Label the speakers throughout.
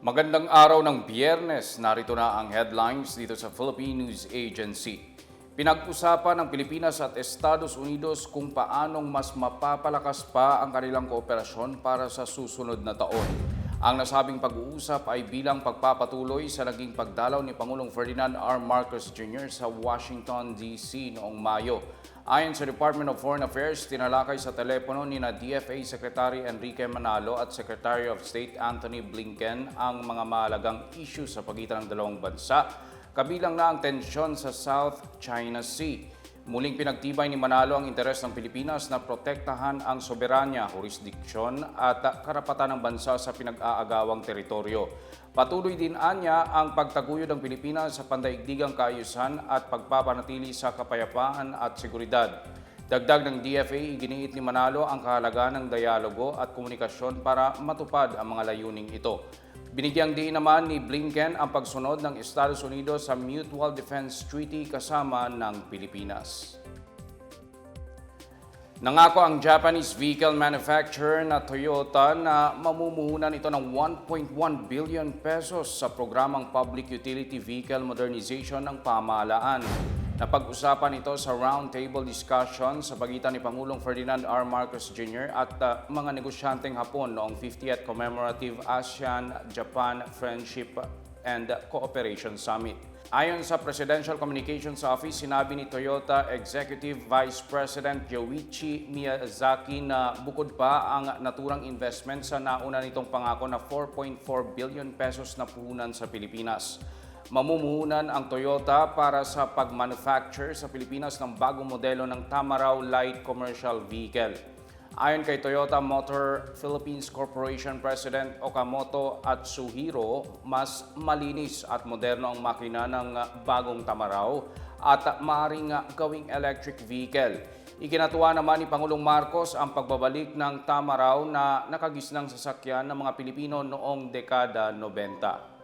Speaker 1: Magandang araw ng biyernes, narito na ang headlines dito sa Philippine News Agency. Pinag-usapan ng Pilipinas at Estados Unidos kung paanong mas mapapalakas pa ang kanilang kooperasyon para sa susunod na taon. Ang nasabing pag-uusap ay bilang pagpapatuloy sa naging pagdalaw ni Pangulong Ferdinand R. Marcos Jr. sa Washington, D.C. noong Mayo. Ayon sa Department of Foreign Affairs, tinalakay sa telepono ni na DFA Secretary Enrique Manalo at Secretary of State Anthony Blinken ang mga mahalagang issue sa pagitan ng dalawang bansa, kabilang na ang tensyon sa South China Sea. Muling pinagtibay ni Manalo ang interes ng Pilipinas na protektahan ang soberanya, jurisdiksyon at karapatan ng bansa sa pinag-aagawang teritoryo. Patuloy din anya ang pagtaguyod ng Pilipinas sa pandaigdigang kaayusan at pagpapanatili sa kapayapaan at seguridad. Dagdag ng DFA, iginiit ni Manalo ang kahalagaan ng dialogo at komunikasyon para matupad ang mga layuning ito. Binigyang diin naman ni Blinken ang pagsunod ng Estados Unidos sa Mutual Defense Treaty kasama ng Pilipinas. Nangako ang Japanese vehicle manufacturer na Toyota na mamumuhunan ito ng 1.1 billion pesos sa programang Public Utility Vehicle Modernization ng pamahalaan. Napag-usapan ito sa roundtable discussion sa pagitan ni Pangulong Ferdinand R. Marcos Jr. at uh, mga negosyanteng Hapon noong 50th Commemorative ASEAN-Japan Friendship and Cooperation Summit. Ayon sa Presidential Communications Office, sinabi ni Toyota Executive Vice President Yoichi Miyazaki na bukod pa ang naturang investment sa nauna nitong pangako na 4.4 billion pesos na puhunan sa Pilipinas. Mamumuhunan ang Toyota para sa pag-manufacture sa Pilipinas ng bagong modelo ng Tamaraw Light Commercial Vehicle. Ayon kay Toyota Motor Philippines Corporation President Okamoto Atsuhiro, mas malinis at moderno ang makina ng bagong Tamaraw at maaaring gawing electric vehicle. Ikinatuwa naman ni Pangulong Marcos ang pagbabalik ng Tamaraw na nakagisnang sasakyan ng mga Pilipino noong dekada 90.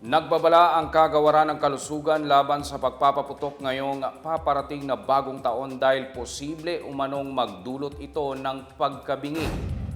Speaker 1: Nagbabala ang kagawaran ng kalusugan laban sa pagpapaputok ngayong paparating na bagong taon dahil posible umanong magdulot ito ng pagkabingi.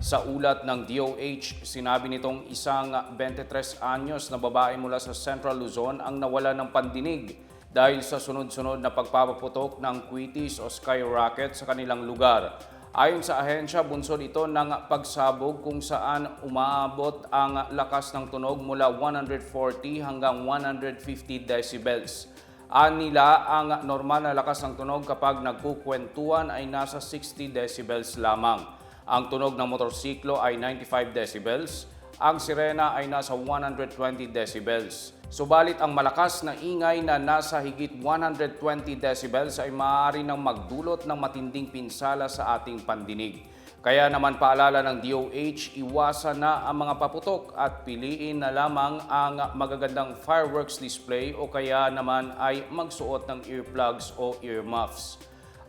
Speaker 1: Sa ulat ng DOH, sinabi nitong isang 23 anyos na babae mula sa Central Luzon ang nawala ng pandinig dahil sa sunod-sunod na pagpapaputok ng quitis o skyrocket sa kanilang lugar. Ayon sa ahensya, bunsod ito ng pagsabog kung saan umaabot ang lakas ng tunog mula 140 hanggang 150 decibels. Anila ang normal na lakas ng tunog kapag nagkukwentuhan ay nasa 60 decibels lamang. Ang tunog ng motorsiklo ay 95 decibels. Ang sirena ay nasa 120 decibels. Subalit ang malakas na ingay na nasa higit 120 decibels ay maaari nang magdulot ng matinding pinsala sa ating pandinig. Kaya naman paalala ng DOH, iwasan na ang mga paputok at piliin na lamang ang magagandang fireworks display o kaya naman ay magsuot ng earplugs o earmuffs.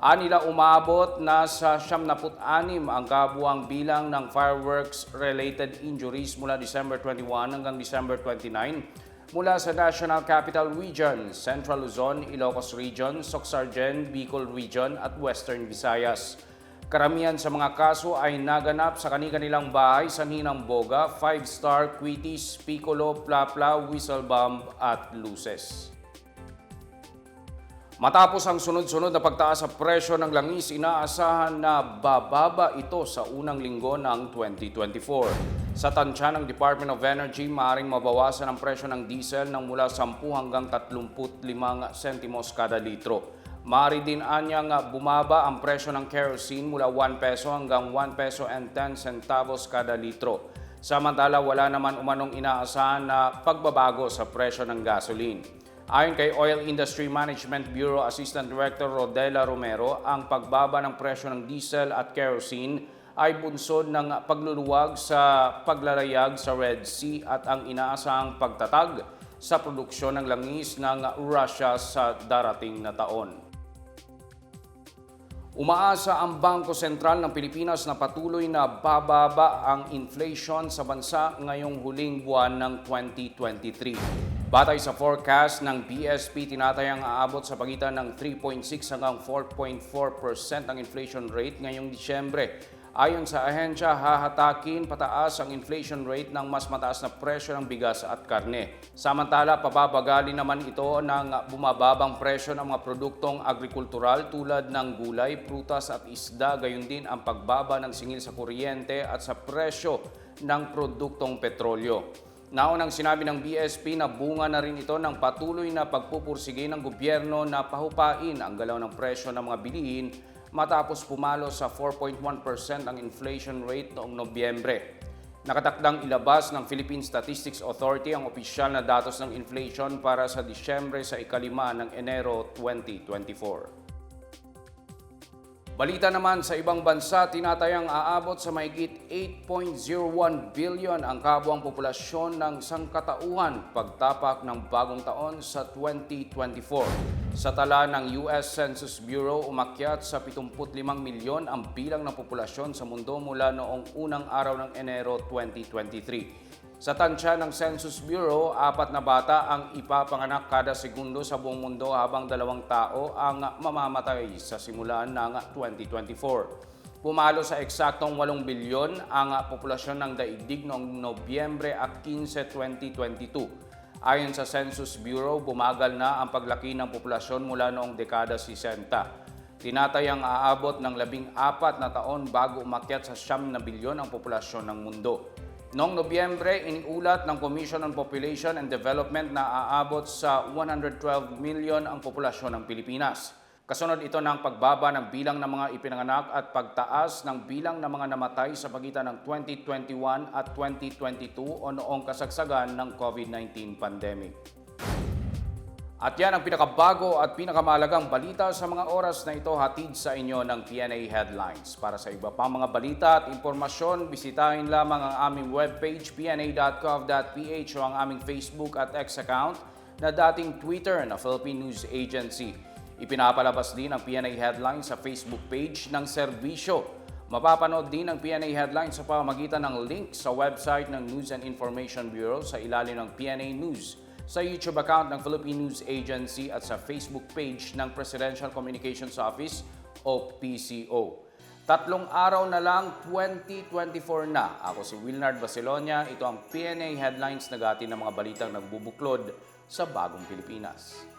Speaker 1: Anila umabot na sa 76 ang kabuang bilang ng fireworks-related injuries mula December 21 hanggang December 29 mula sa National Capital Region, Central Luzon, Ilocos Region, Soxargen, Bicol Region at Western Visayas. Karamihan sa mga kaso ay naganap sa kanilang bahay sa Ninang Boga, 5-star, Quitis, Piccolo, Plapla, Whistle Bomb at Luces. Matapos ang sunod-sunod na pagtaas sa presyo ng langis, inaasahan na bababa ito sa unang linggo ng 2024. Sa tansya ng Department of Energy, maaaring mabawasan ang presyo ng diesel ng mula 10 hanggang 35 sentimos kada litro. Maaari din anyang bumaba ang presyo ng kerosene mula 1 peso hanggang 1 peso and 10 centavos kada litro. Samantala, wala naman umanong inaasahan na pagbabago sa presyo ng gasoline. Ayon kay Oil Industry Management Bureau Assistant Director Rodela Romero, ang pagbaba ng presyo ng diesel at kerosene ay bunsod ng pagluluwag sa paglalayag sa Red Sea at ang inaasahang pagtatag sa produksyon ng langis ng Russia sa darating na taon. Umaasa ang Bangko Sentral ng Pilipinas na patuloy na bababa ang inflation sa bansa ngayong huling buwan ng 2023. Batay sa forecast ng BSP, tinatayang aabot sa pagitan ng 3.6 hanggang 4.4% ang inflation rate ngayong Disyembre. Ayon sa ahensya, hahatakin pataas ang inflation rate ng mas mataas na presyo ng bigas at karne. Samantala, pababagali naman ito ng bumababang presyo ng mga produktong agrikultural tulad ng gulay, prutas at isda, gayon din ang pagbaba ng singil sa kuryente at sa presyo ng produktong petrolyo. Naunang sinabi ng BSP na bunga na rin ito ng patuloy na pagpupursige ng gobyerno na pahupain ang galaw ng presyo ng mga bilihin matapos pumalo sa 4.1% ang inflation rate noong Nobyembre. Nakatakdang ilabas ng Philippine Statistics Authority ang opisyal na datos ng inflation para sa Disyembre sa ikalima ng Enero 2024. Balita naman sa ibang bansa, tinatayang aabot sa mahigit 8.01 billion ang kabuang populasyon ng sangkatauhan pagtapak ng bagong taon sa 2024. Sa tala ng US Census Bureau, umakyat sa 75 milyon ang bilang ng populasyon sa mundo mula noong unang araw ng Enero 2023. Sa tansya ng Census Bureau, apat na bata ang ipapanganak kada segundo sa buong mundo habang dalawang tao ang mamamatay sa simulan ng 2024. Pumalo sa eksaktong 8 bilyon ang populasyon ng daigdig noong Nobyembre at 15, 2022. Ayon sa Census Bureau, bumagal na ang paglaki ng populasyon mula noong dekada 60. Tinatayang aabot ng labing apat na taon bago umakyat sa siyam na bilyon ang populasyon ng mundo. Noong Nobyembre, iniulat ng Commission on Population and Development na aabot sa 112 million ang populasyon ng Pilipinas. Kasunod ito ng pagbaba ng bilang ng mga ipinanganak at pagtaas ng bilang ng mga namatay sa pagitan ng 2021 at 2022 o noong kasagsagan ng COVID-19 pandemic. At yan ang pinakabago at pinakamalagang balita sa mga oras na ito hatid sa inyo ng PNA Headlines. Para sa iba pang mga balita at impormasyon, bisitahin lamang ang aming webpage pna.gov.ph o ang aming Facebook at X account na dating Twitter na Philippine News Agency. Ipinapalabas din ang PNA Headlines sa Facebook page ng serbisyo. Mapapanood din ang PNA Headlines sa pamamagitan ng link sa website ng News and Information Bureau sa ilalim ng PNA News sa YouTube account ng Philippine News Agency at sa Facebook page ng Presidential Communications Office o PCO. Tatlong araw na lang, 2024 na. Ako si Wilnard Basilonia. Ito ang PNA Headlines na gati ng mga balitang nagbubuklod sa bagong Pilipinas.